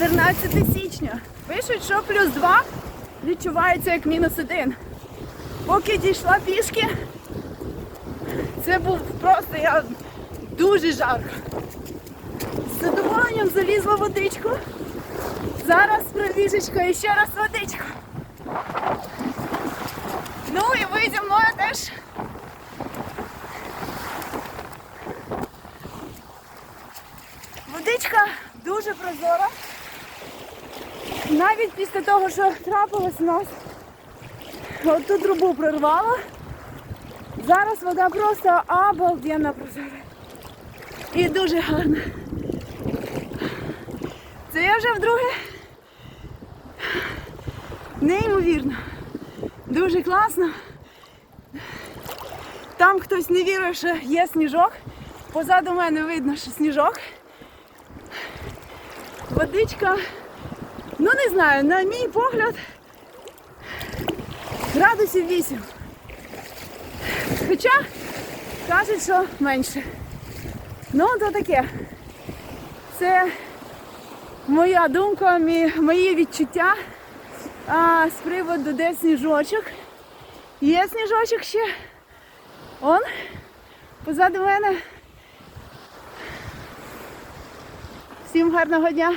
14 січня. Пишуть, що плюс 2 відчувається як мінус 1. Поки дійшла пішки, це був просто я дуже жарко. З задоволенням залізла водичку. Зараз пробіжечка і ще раз водичку. Ну і ви зі мною теж. Водичка дуже прозора. Навіть після того, що трапилось у нас, от ту трубу прорвало. Зараз вода просто обалденно прозора. І дуже гарна. Це я вже вдруге. Неймовірно. Дуже класно. Там хтось не вірить, що є сніжок. Позаду мене видно, що сніжок. Водичка, ну не знаю, на мій погляд, градусів 8. Хоча кажуть, що менше. Ну, то таке. Це моя думка, мої відчуття а, з приводу де сніжочок. Є сніжочок ще. Он позаду мене. Всім гарного дня.